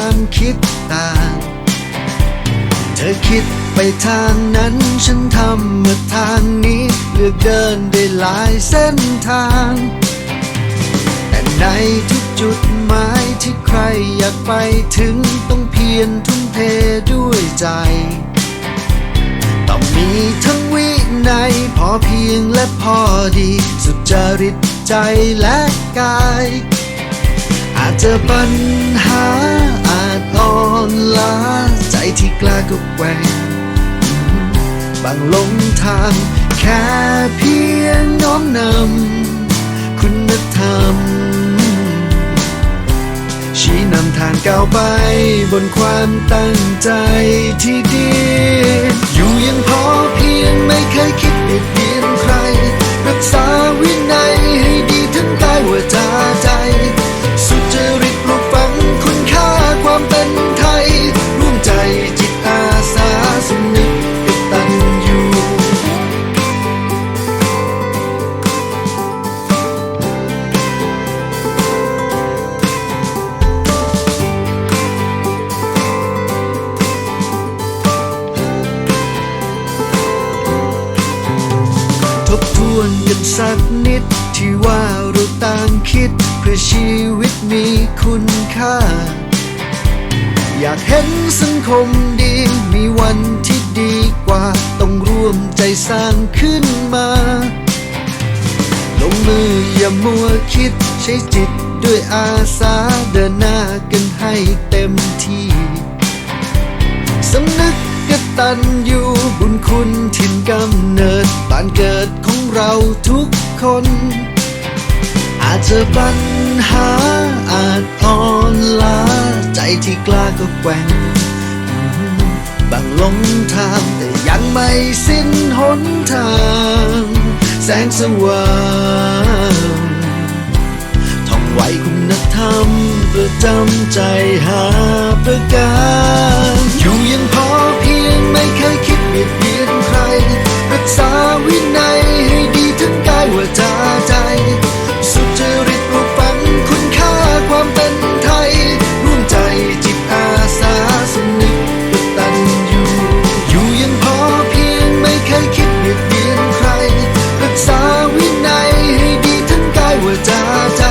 ความคิดต่าง เธอคิดไปทางนั้น ฉันทำมาทางนี้ เลือกเดินได้หลายเส้นทาง แต่ในทุกจุดหมายที่ใครอยากไปถึงต้องเพียรทุ่มเทด้วยใจ ต้องมีทั้งวินัยพอเพียงและพอดี สุจริตใจและกาย อาจจอปัญหา อ่อนล้าใจที่กล้าก็แกว่งบางลงทางแค่เพียงน้อมนำคุณธรรม ชี้นำทางก้าวไปบนความตั้งใจที่ดี ทบทวนกันสักนิด ที่ว่าเราต่างคิด เพื่อชีวิตมีคุณค่า อยากเห็นสังคมดี มีวันที่ดีกว่า ต้องร่วมใจสร้างขึ้นมา ลงมืออย่ามัวคิดใช้จิตด้วยอาสา ตัญญูบุญคุณถิ่นกำเนิดบ้านเกิดของเราทุกคน อาจจะปัญหาอาจอ่อนล้าใจที่กล้าก็แกว่งบางหลงทางแต่ยังไม่สิ้นหนทาง แสงสว่างท่องไว้คุณธรรมประจำใจหาประการอยู่อ วินัยให้ดีทั้งกายวาจาใจ สุจริตปลูกฝังคุณค่าความเป็นไทย ร่วมใจจิตอาสาสนิทตันอยู่อยู่ยังพอเพียงไม่เคยคิดเบียดเบียนใคร รักษาวินัยให้ดีทั้งกายวาจาใจ